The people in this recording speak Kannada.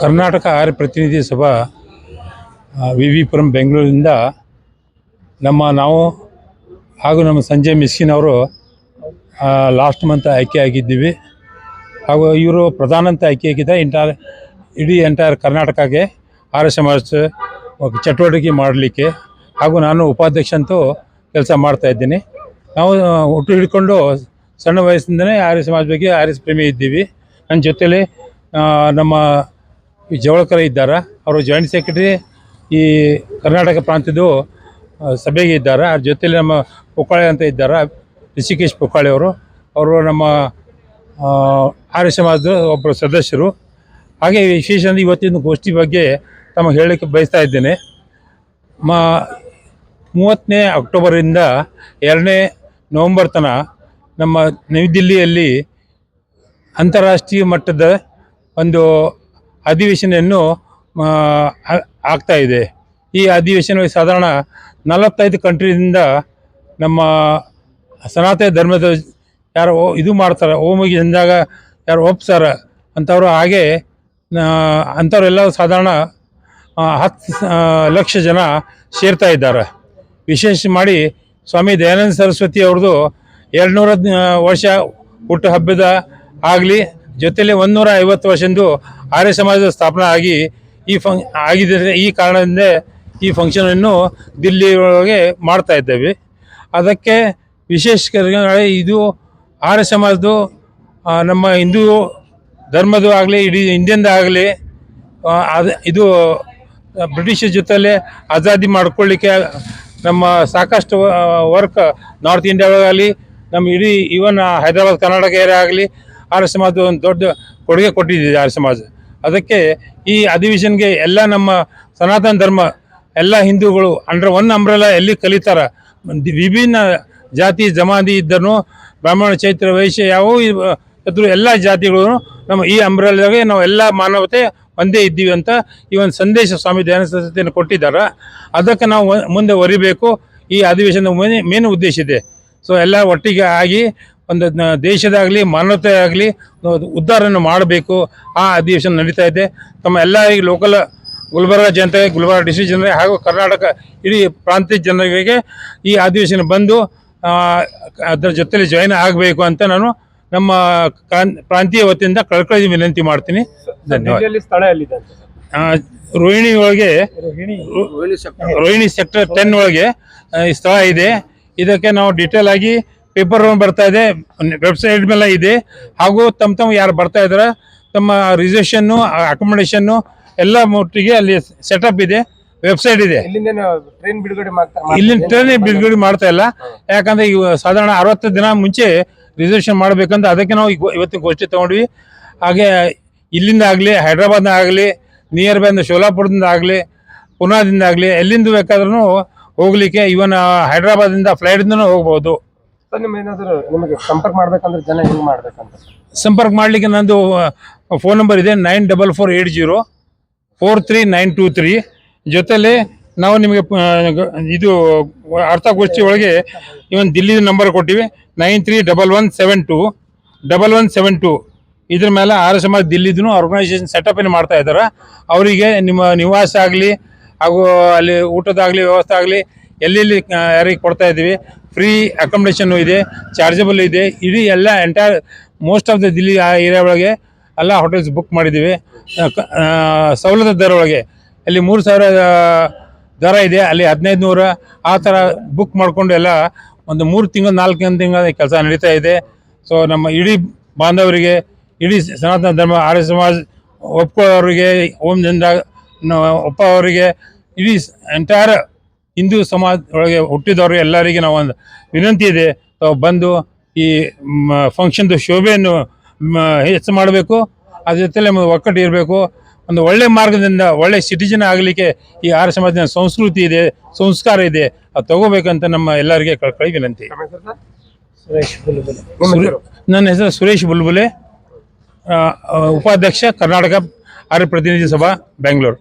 ಕರ್ನಾಟಕ ಆರ್ಯ ಪ್ರತಿನಿಧಿ ಸಭಾ ವಿ ವಿ ಪುರಂ ಬೆಂಗಳೂರಿಂದ ನಮ್ಮ ನಾವು ಹಾಗೂ ನಮ್ಮ ಸಂಜಯ್ ಮಿಸ್ಕಿನ್ ಅವರು ಲಾಸ್ಟ್ ಮಂತ್ ಆಯ್ಕೆ ಆಗಿದ್ದೀವಿ. ಹಾಗೂ ಇವರು ಪ್ರಧಾನ ಅಂತ ಆಯ್ಕೆ ಆಗಿದ್ದ ಇಂಟರ್ ಇಡೀ ಎಂಟೈರ್ ಕರ್ನಾಟಕಕ್ಕೆ ಆರ್ಯ ಸಮಾಜ ಚಟುವಟಿಕೆ ಮಾಡಲಿಕ್ಕೆ ಹಾಗೂ ನಾನು ಉಪಾಧ್ಯಕ್ಷ ಅಂತೂ ಕೆಲಸ ಮಾಡ್ತಾ ಇದ್ದೀನಿ. ನಾವು ಹುಟ್ಟು ಹಿಡ್ಕೊಂಡು ಸಣ್ಣ ವಯಸ್ಸಿಂದಲೇ ಆರ್ಯ ಸಮಾಜ ಬಗ್ಗೆ ಆರ್ಯ ಪ್ರೇಮಿ ಇದ್ದೀವಿ. ನನ್ನ ಜೊತೇಲಿ ನಮ್ಮ ಈ ಜವಳಕರ ಇದ್ದಾರೆ? ಅವರು ಜಾಯಿಂಟ್ ಸೆಕ್ರೆಟರಿ ಈ ಕರ್ನಾಟಕ ಪ್ರಾಂತ್ಯದ್ದು ಸಭೆಗೆ ಇದ್ದಾರೆ? ಅವ್ರ ಜೊತೆಯಲ್ಲಿ ನಮ್ಮ ಪುಕ್ಕಾಳೆ ಅಂತ ಇದ್ದಾರೆ? ಋಷಿಕೇಶ್ ಪುಕ್ಕಾಳೆ ಅವರು. ಅವರು ನಮ್ಮ ಆರ್ಯ ಸಮಾಜದ ಒಬ್ಬರು ಸದಸ್ಯರು. ಹಾಗೆ ವಿಶೇಷ ಅಂದರೆ ಇವತ್ತಿನ ಗೋಷ್ಠಿ ಬಗ್ಗೆ ತಮಗೆ ಹೇಳಲಿಕ್ಕೆ ಬಯಸ್ತಾ ಇದ್ದೇನೆ. ಮಾ, ಮೂವತ್ತನೇ ಅಕ್ಟೋಬರಿಂದ ಎರಡನೇ ನವಂಬರ್ ತನಕ ನಮ್ಮ ನವದೆಹಲಿಯಲ್ಲಿ ಅಂತಾರಾಷ್ಟ್ರೀಯ ಮಟ್ಟದ ಒಂದು ಅಧಿವೇಶನವನ್ನು ಆಗ್ತಾ ಇದೆ. ಈ ಅಧಿವೇಶನ ಸಾಧಾರಣ ನಲವತ್ತೈದು ಕಂಟ್ರಿಯಿಂದ ನಮ್ಮ ಸನಾತನ ಧರ್ಮದ ಯಾರು ಇದು ಮಾಡ್ತಾರೆ, ಓಮಿಗೆ ಅಂದಾಗ ಯಾರು ಒಪ್ಸಾರ ಅಂಥವ್ರು ಹಾಗೆ ಅಂಥವ್ರೆಲ್ಲ ಸಾಧಾರಣ ಹತ್ತು ಲಕ್ಷ ಜನ ಸೇರ್ತಾ ಇದ್ದಾರೆ. ವಿಶೇಷ ಮಾಡಿ ಸ್ವಾಮಿ ದಯಾನಂದ ಸರಸ್ವತಿ ಅವ್ರದ್ದು ಎರಡುನೂರ ವರ್ಷ ಹುಟ್ಟು ಹಬ್ಬದ ಆಗಲಿ ಜೊತೆಯಲ್ಲಿ ಒಂದು ನೂರ ಐವತ್ತು ವರ್ಷದ್ದು ಆರ್ಯ ಸಮಾಜದ ಸ್ಥಾಪನೆ ಆಗಿ ಈ ಫಂಕ್, ಆಗಿದ್ದರೆ ಈ ಕಾರಣದಿಂದ ಈ ಫಂಕ್ಷನನ್ನು ದಿಲ್ಲಿ ಒಳಗೆ ಮಾಡ್ತಾ ಇದ್ದೇವೆ. ಅದಕ್ಕೆ ವಿಶೇಷ ಇದು ಆರ್ಯ ಸಮಾಜದ್ದು ನಮ್ಮ ಹಿಂದೂ ಧರ್ಮದ್ದು ಆಗಲಿ, ಇಡೀ ಇಂಡಿಯನ್ದು ಆಗಲಿ ಅದು, ಇದು ಬ್ರಿಟಿಷರ ಜೊತೆಲೆ ಆಜಾದಿ ಮಾಡ್ಕೊಳ್ಳಿಕ್ಕೆ ನಮ್ಮ ಸಾಕಷ್ಟು ವರ್ಕ್ ನಾರ್ತ್ ಇಂಡಿಯಾವಾಗಲಿ ನಮ್ಮ ಇಡೀ ಈವನ್ ಹೈದರಾಬಾದ್, ಕರ್ನಾಟಕ ಏರಿಯಾ ಆಗಲಿ, ಆರ್ಯ ಸಮಾಜದ ಒಂದು ದೊಡ್ಡ ಕೊಡುಗೆ ಕೊಟ್ಟಿದೆ ಆರ್ಯ ಸಮಾಜ. ಅದಕ್ಕೆ ಈ ಅಧಿವೇಶನ್ಗೆ ಎಲ್ಲ ನಮ್ಮ ಸನಾತನ ಧರ್ಮ, ಎಲ್ಲ ಹಿಂದೂಗಳು ಅಂಡರ್ ಒನ್ ಅಂಬ್ರೆಲ್ಲ ಎಲ್ಲಿ ಕಲಿತಾರ? ವಿಭಿನ್ನ ಜಾತಿ ಜಮಾತಿ ಇದ್ದರೂ ಬ್ರಾಹ್ಮಣ, ಚೈತ್ರ, ವೈಶ್ಯ, ಯಾವ ಇದ್ರು ಎಲ್ಲ ಜಾತಿಗಳು ನಮ್ಮ ಈ ಅಂಬ್ರೆಲ್ಲಾಗೆ ನಾವು ಎಲ್ಲ ಮಾನವತೆ ಒಂದೇ ಇದ್ದೀವಿ ಅಂತ ಈ ಒಂದು ಸಂದೇಶ ಸ್ವಾಮಿ ದಯಾನಂದ ಸರಸ್ವತಿಯನ್ನು ಕೊಟ್ಟಿದ್ದಾರೆ. ಅದಕ್ಕೆ ನಾವು ಮುಂದೆ ಒರಿಬೇಕು. ಈ ಅಧಿವೇಶನದ ಮೇನ್ ಉದ್ದೇಶ ಇದೆ. ಸೊ ಎಲ್ಲ ಒಟ್ಟಿಗೆ ಆಗಿ ಒಂದು ದೇಶದಾಗಲಿ ಮಾನವತೆ ಆಗಲಿ ಉದ್ಧಾರವನ್ನು ಮಾಡಬೇಕು. ಆ ಅಧಿವೇಶನ ನಡೀತಾ ಇದೆ. ತಮ್ಮ ಎಲ್ಲ ಈ ಲೋಕಲ್ ಗುಲ್ಬರ್ಗ ಜನತೆ ಗುಲ್ಬರ್ಗ ಡಿಸ್ಟ್ರಿಕ್ಟ್ ಜನರಿಗೆ ಹಾಗೂ ಕರ್ನಾಟಕ ಇಡೀ ಪ್ರಾಂತ್ಯ ಜನರಿಗೆ ಈ ಅಧಿವೇಶನ ಬಂದು ಅದರ ಜೊತೆಲಿ ಜಾಯಿನ್ ಆಗಬೇಕು ಅಂತ ನಾನು ನಮ್ಮ ಪ್ರಾಂತೀಯ ವತಿಯಿಂದ ಕಳ್ಕಳಿ ವಿನಂತಿ ಮಾಡ್ತೀನಿ. ಧನ್ಯವಾದ. ಸ್ಥಳ ಎಲ್ಲಿದೆ ರೋಹಿಣಿ ಒಳಗೆ ರೋಹಿಣಿ. ರೋಹಿಣಿ ಸೆಕ್ಟರ್ ಟೆನ್ ಒಳಗೆ ಈ ಸ್ಥಳ ಇದೆ. ಇದಕ್ಕೆ ನಾವು ಡೀಟೇಲ್ ಆಗಿ ಪೇಪರ್ ಬರ್ತಾ ಇದೆ ವೆಬ್ಸೈಟ್ ಮೇಲೆ ಇದೆ. ಹಾಗೂ ತಮ್ಮ ತಮ್ಮ ಯಾರು ಬರ್ತಾ ಇದಾರೆ ತಮ್ಮ ರಿಸರ್ವೇಷನ್ನು ಅಕೊಮಡೇಷನ್ನು ಎಲ್ಲ ಮಟ್ಟಿಗೆ ಅಲ್ಲಿ ಸೆಟಪ್ ಇದೆ ವೆಬ್ಸೈಟ್ ಇದೆ. ಇಲ್ಲಿ ಟ್ರೈನ್ ಬಿಡುಗಡೆ ಮಾಡ್ತಾ ಇಲ್ಲಿನ ಟ್ರೈನ್ ಬಿಡುಗಡೆ ಮಾಡ್ತಾ ಇಲ್ಲ. ಯಾಕಂದ್ರೆ ಈಗ ಸಾಧಾರಣ ಅರವತ್ತು ದಿನ ಮುಂಚೆ ರಿಸರ್ವೇಷನ್ ಮಾಡ್ಬೇಕಂತ ಅದಕ್ಕೆ ನಾವು ಇವ- ಇವತ್ತಿನ ಗೋಷ್ಠಿ ತಗೊಂಡ್ವಿ. ಹಾಗೆ ಇಲ್ಲಿಂದ ಆಗಲಿ ಹೈದ್ರಾಬಾದ್ನ ಆಗಲಿ ನಿಯರ್ ಬೈ ಅಂದ್ರೆ ಶೋಲಾಪುರದಿಂದ ಆಗಲಿ ಪುನಾದಿಂದ ಆಗಲಿ ಎಲ್ಲಿಂದ ಬೇಕಾದ್ರೂ ಹೋಗ್ಲಿಕ್ಕೆ ಇವನ್ ಹೈದ್ರಾಬಾದಿಂದ ಫ್ಲೈಟಿಂದನೂ ಹೋಗ್ಬೋದು. ಏನಾದ್ರು ನಿಮಗೆ ಸಂಪರ್ಕ ಮಾಡ್ಬೇಕಂದ್ರೆ ಜನ ಹೆಂಗ್ ಮಾಡ್ಬೇಕಂತ? ಸಂಪರ್ಕ ಮಾಡಲಿಕ್ಕೆ ನಂದು ಫೋನ್ ನಂಬರ್ ಇದೆ nine double four eight zero four three nine two three. ಜೊತೆಲಿ ನಾವು ನಿಮಗೆ ಇದು ಅರ್ಥಗೋಷ್ಠಿ ಒಳಗೆ ಇವನ್ ದಿಲ್ಲಿ ನಂಬರ್ ಕೊಟ್ಟಿವಿ, nine three double one seven two, double one seven two. ಇದ್ರ ಮೇಲೆ ಆರ್ಯ ಸಮಾಜ ದಿಲ್ಲಿದೂ ಆರ್ಗನೈಸೇಷನ್ ಸೆಟಪ್ ಏನು ಮಾಡ್ತಾ ಇದ್ದಾರೆ. ಅವರಿಗೆ ನಿಮ್ಮ ನಿವಾಸ ಆಗಲಿ, ಹಾಗೂ ಅಲ್ಲಿ ಊಟದಾಗಲಿ, ವ್ಯವಸ್ಥೆ ಆಗಲಿ ಎಲ್ಲೆಲ್ಲಿ ಯಾರಿಗೆ ಕೊಡ್ತಾ ಇದ್ದೀವಿ? ಫ್ರೀ ಅಕಾಮಿಡೇಷನ್ನು ಇದೆ ಚಾರ್ಜಬಲ್ ಇದೆ. ಇಡೀ ಎಲ್ಲ entire most of the Delhi, ಆ, ಏರಿಯಾ ಒಳಗೆ ಎಲ್ಲ ಹೋಟೆಲ್ಸ್ ಬುಕ್ ಮಾಡಿದ್ದೀವಿ. ಸವಲತ್ತು ದರ ಒಳಗೆ. ಅಲ್ಲಿ ಮೂರು ಸಾವಿರ ದರ ಇದೆ, ಅಲ್ಲಿ ಹದಿನೈದು ನೂರ. ಆ ಥರ ಬುಕ್ ಮಾಡಿಕೊಂಡು ಎಲ್ಲ ಒಂದು ಮೂರು ತಿಂಗಳು, ನಾಲ್ಕು ತಿಂಗಳ ಕೆಲಸ ನಡೀತಾ ಇದೆ. ಸೊ ನಮ್ಮ ಇಡೀ ಬಾಂಧವರಿಗೆ, ಇಡೀ ಸನಾತನ ಧರ್ಮ, ಆರ್ಯ ಸಮಾಜ ಒಪ್ಕೊಳ್ಳೋರಿಗೆ ಓಂ ಒಪ್ಪ ಅವರಿಗೆ ಇಡೀ ಎಂಟೈರ್ ಹಿಂದೂ ಸಮಾಜ ಒಳಗೆ ಹುಟ್ಟಿದವರು ಎಲ್ಲರಿಗೆ ನಾವು ಒಂದು ವಿನಂತಿ ಇದೆ. ತಾವು ಬಂದು ಈ ಫಂಕ್ಷನ್ದು ಶೋಭೆಯನ್ನು ಹೆಚ್ಚು ಮಾಡಬೇಕು. ಅದ್ರ ಜೊತೆಲೆ ಒಕ್ಕಟ್ಟು ಇರಬೇಕು. ಒಂದು ಒಳ್ಳೆ ಮಾರ್ಗದಿಂದ ಒಳ್ಳೆ ಸಿಟಿಜನ್ ಆಗಲಿಕ್ಕೆ ಈ ಆರ್ಯ ಸಮಾಜದ ಸಂಸ್ಕೃತಿ ಇದೆ ಸಂಸ್ಕಾರ ಇದೆ. ಅದು ತಗೋಬೇಕಂತ ನಮ್ಮ ಎಲ್ಲರಿಗೆ ಕಳ್ಕೊಳ್ಳಿ ವಿನಂತಿ? ನನ್ನ ಹೆಸರು ಸುರೇಶ್ ಬುಲ್ಬುಲೆ. ಉಪಾಧ್ಯಕ್ಷ ಕರ್ನಾಟಕ ಆರ್ಯ ಪ್ರತಿನಿಧಿ ಸಭಾ ಬೆಂಗಳೂರು.